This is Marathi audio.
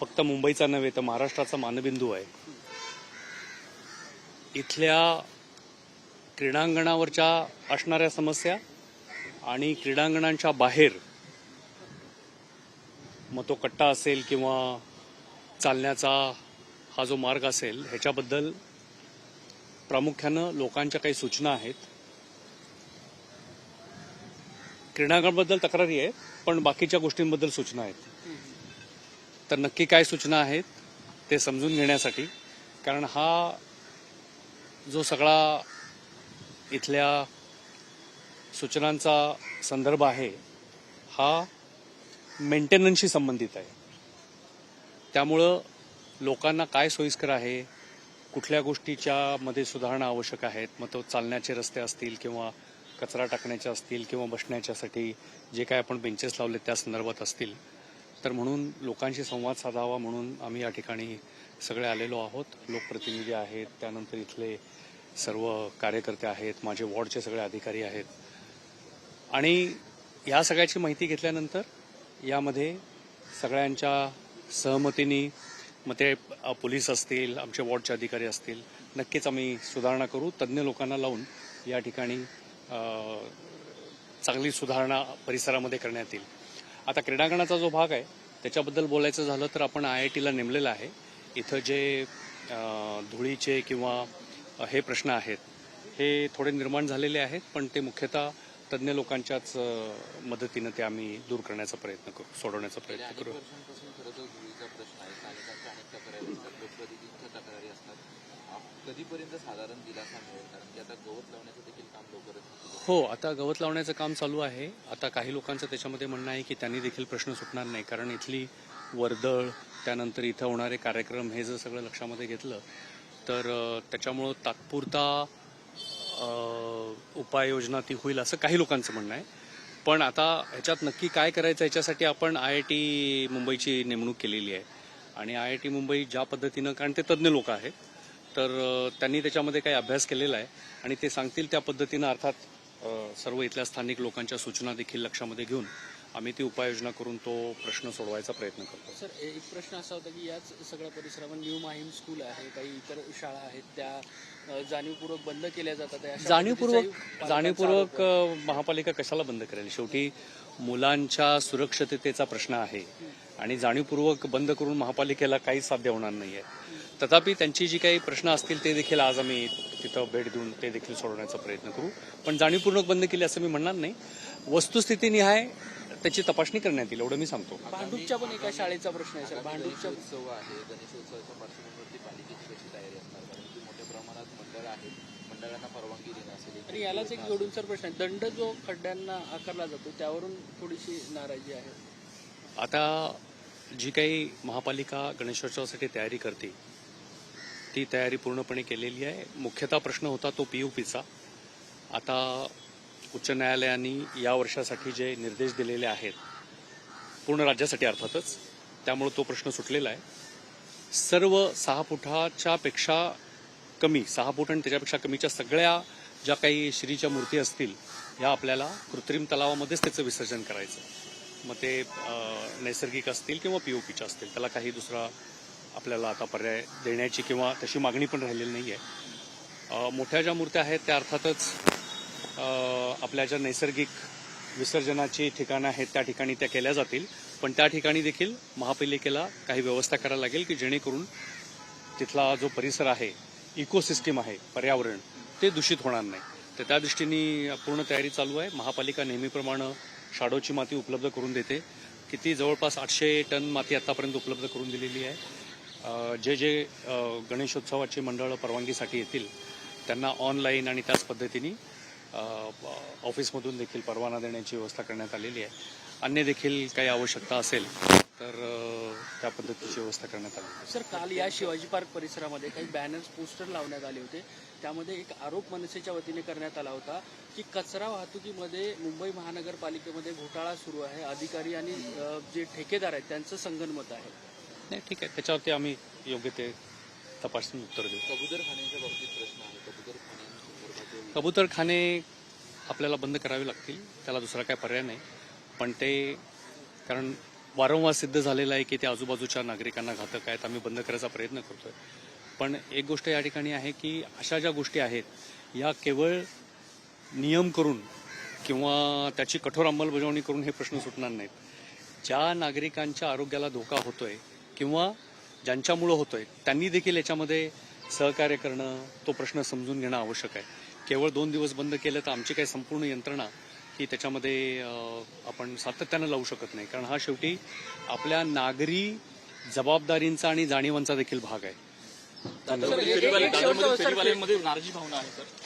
फक्त मुंबईचा नव्हे तर महाराष्ट्राचा मानबिंदू आहे. इथल्या क्रीडांगणावरच्या असणाऱ्या समस्या आणि क्रीडांगणांच्या बाहेर मग तो कट्टा असेल किंवा चालण्याचा हा जो मार्ग असेल ह्याच्याबद्दल प्रामुख्यानं लोकांच्या काही सूचना आहेत. क्रीडांगणाबद्दल तक्रारी आहे पण बाकीच्या गोष्टींबद्दल सूचना आहेत. तर नक्की काय सूचना आहेत ते समजून घेण्यासाठी. कारण हा जो सगळा इथल्या सूचनांचा संदर्भ आहे हा मेंटेनन्सशी संबंधित आहे. त्यामुळं लोकांना काय सोयीस्कर आहे कुठल्या गोष्टीच्या मध्ये सुधारणा आवश्यक आहेत मग तो चालण्याचे रस्ते असतील किंवा कचरा टाकण्याचे असतील किंवा बसण्याच्यासाठी जे काय आपण बेंचेस लावले त्या संदर्भात असतील तर म्हणून लोकांशी संवाद साधावा म्हणून आम्ही या ठिकाणी सगळे आलेलो आहोत. लोकप्रतिनिधी आहेत त्यानंतर इथले सर्व कार्यकर्ते आहेत माझे वॉर्डचे सगळे अधिकारी आहेत. आणि या सगळ्याची माहिती घेतल्यानंतर यामध्ये सगळ्यांच्या सहमतीने मग ते पोलीस असतील आमचे वॉर्डचे अधिकारी असतील नक्कीच आम्ही सुधारणा करू. तज्ज्ञ लोकांना लावून या ठिकाणी चांगली सुधारणा परिसरामध्ये करण्यात येईल. आता क्रीडांगणाचा जो भाग आहे त्याच्याबद्दल बोलायचं झालं तर आपण आय आय टीला नेमलेलं आहे. इथं जे धुळीचे किंवा हे प्रश्न आहेत हे थोडे निर्माण झालेले आहेत पण ते मुख्यतः तज्ज्ञ लोकांच्याच मदतीनं ते आम्ही दूर करण्याचा प्रयत्न करू सोडवण्याचा प्रयत्न करू वर्षांपासून खरं तर धुळीचा प्रश्न आहे स्थानिकांच्या अनेक तक्रारी असतात लोकप्रतिनिधींच्या तक्रारी असतात आप- कधीपर्यंत साधारण दिलासा मिळेल? कारण की आता गवत लावण्याचं देखील काम लवकरच हो आता गवत लावण्याचं काम चालू आहे. आता काही लोकांचं त्याच्यामध्ये म्हणणं आहे की त्यांनी देखील प्रश्न सुटणार नाही. कारण इथली वर्दळ त्यानंतर इथं होणारे कार्यक्रम हे जर सगळं लक्षामध्ये घेतलं तर त्याच्यामुळं तात्पुरता उपाययोजना ती होईल असं काही लोकांचं म्हणणं आहे. पण आता ह्याच्यात नक्की काय करायचं याच्यासाठी आपण आय आय टी मुंबईची नेमणूक केलेली आहे. आणि आय आय टी मुंबई ज्या पद्धतीनं कारण ते तज्ज्ञ लोक आहेत तर त्यांनी त्याच्यामध्ये काही अभ्यास केलेला आहे आणि ते सांगतील त्या पद्धतीनं अर्थात सर्व इथल्या स्थानिक लोकांच्या सूचना देखील लक्षामध्ये घेऊन आम्ही ती उपाययोजना करून तो प्रश्न सोडवायचा प्रयत्न करतो. सर एक प्रश्न असा होता की याच सगळ्या परिसरामध्ये न्यू माहीम स्कूल आहे काही इतर शाळा आहेत त्या जाणीवपूर्वक बंद केल्या जातात जाणीवपूर्वक जाणीवपूर्वक महापालिका कशाला बंद करेल? शेवटी मुलांच्या सुरक्षिततेचा प्रश्न आहे. आणि जाणीवपूर्वक बंद करून महापालिकेला काहीच साध्य होणार नाहीये. तथापि त्यांची जी काही प्रश्न असतील ते देखील आज आम्ही तिथं भेट देऊन ते देखील सोडवण्याचा प्रयत्न करू. पण जाणीवपूर्वक बंद केली असं मी म्हणणार नाही. वस्तुस्थितीनिहाय त्याची तपासणी करण्यात येईल एवढं मी सांगतो. भांडूपच्या पण एका शाळेचा प्रश्न आहे सर. भांडूपच्या गणेशोत्सव आहे गणेशोत्सवाच्या पार्श्वभूमीवरती पालिकेची कशी तयारी असणार? कारण की मोठ्या प्रमाणात मंडळ आहेत मंडळांना परवानगी देणं असेल आणि यालाच एक जोडून सर प्रश्न आहे. दंड जो खड्ड्यांना आकारला जातो त्यावरून थोडीशी नाराजी आहे. आता जी काही महापालिका गणेशोत्सवासाठी तयारी करते ती तयारी पूर्णपणे केलेली आहे. मुख्यतः प्रश्न होता तो पीयूपीचा आता उच्च न्यायालयाने या वर्षासाठी जे निर्देश दिलेले आहेत पूर्ण राज्यासाठी अर्थातच त्यामुळे तो प्रश्न सुटलेला आहे. सर्व सहा फुटाच्या पेक्षा कमी सहा फूट आणि त्याच्यापेक्षा कमीच्या सगळ्या ज्या काही श्रीच्या मूर्ती असतील ह्या आपल्याला कृत्रिम तलावामध्येच त्याचं विसर्जन करायचं. मग ते नैसर्गिक असतील किंवा पीओपीच्या असतील त्याला काही दुसरा आपल्याला आता पर्याय देण्याची किंवा तशी मागणी पण राहिलेली नाही आहे मोठ्या ज्या मूर्त्या आहेत त्या अर्थातच आपल्या ज्या नैसर्गिक विसर्जनाची ठिकाणं आहेत त्या ठिकाणी त्या केल्या जातील. पण त्या ठिकाणी देखील महापालिकेला काही व्यवस्था करायला लागेल की जेणेकरून तिथला जो परिसर आहे इकोसिस्टीम आहे पर्यावरण ते दूषित होणार नाही. तर त्या दृष्टीने पूर्ण तयारी चालू आहे. महापालिका नेहमीप्रमाणे शाडोची माती उपलब्ध करून देते. किती जवळपास आठशे टन माती आतापर्यंत उपलब्ध करून दिलेली आहे. जे जे गणेशोत्सवाची मंडळं परवानगीसाठी येतील त्यांना ऑनलाईन आणि त्याच पद्धतीने ऑफिसमधून देखील परवाना देण्याची व्यवस्था करण्यात आलेली आहे. अन्य देखील काही आवश्यकता असेल तर त्या पद्धतीची व्यवस्था करण्यात आली. सर काल या शिवाजी पार्क परिसरामध्ये काही बॅनर्स पोस्टर लावण्यात आले होते. त्यामध्ये एक आरोप मनसेच्या वतीने करण्यात आला होता की कचरा वाहतुकीमध्ये मुंबई महानगरपालिकेमध्ये घोटाळा सुरू आहे. अधिकारी आणि जे ठेकेदार आहेत त्यांचं संगनमत आहे. नाही ठीक आहे. त्याच्यावरती आम्ही योग्य ते तपासून उत्तर देऊ. कबूतर खाण्याच्या बाबतीत प्रश्न आहे. कबूतर कबूतरखाने आपल्याला बंद करावे लागतील. त्याला दुसरा काय पर्याय नाही. पण ते कारण वारंवार सिद्ध झालेलं आहे की ते आजूबाजूच्या नागरिकांना घातक आहेत. आम्ही बंद करायचा प्रयत्न करतोय. पण एक गोष्ट या ठिकाणी आहे की अशा ज्या गोष्टी आहेत या केवळ नियम करून किंवा त्याची कठोर अंमलबजावणी करून हे प्रश्न सुटणार नाहीत. ज्या नागरिकांच्या आरोग्याला धोका होतोय किंवा ज्यांच्यामुळं होतोय त्यांनी देखील याच्यामध्ये सहकार्य करणं तो प्रश्न समजून घेणं आवश्यक आहे केवळ दोन दिवस बंद केलं तर आमची काही संपूर्ण यंत्रणा ही त्याच्यामध्ये आपण सातत्यानं लावू शकत नाही कारण हा शेवटी आपल्या नागरी जबाबदारींचा आणि जाणीवांचा देखील भाग आहे नाराजी भावना आहे सर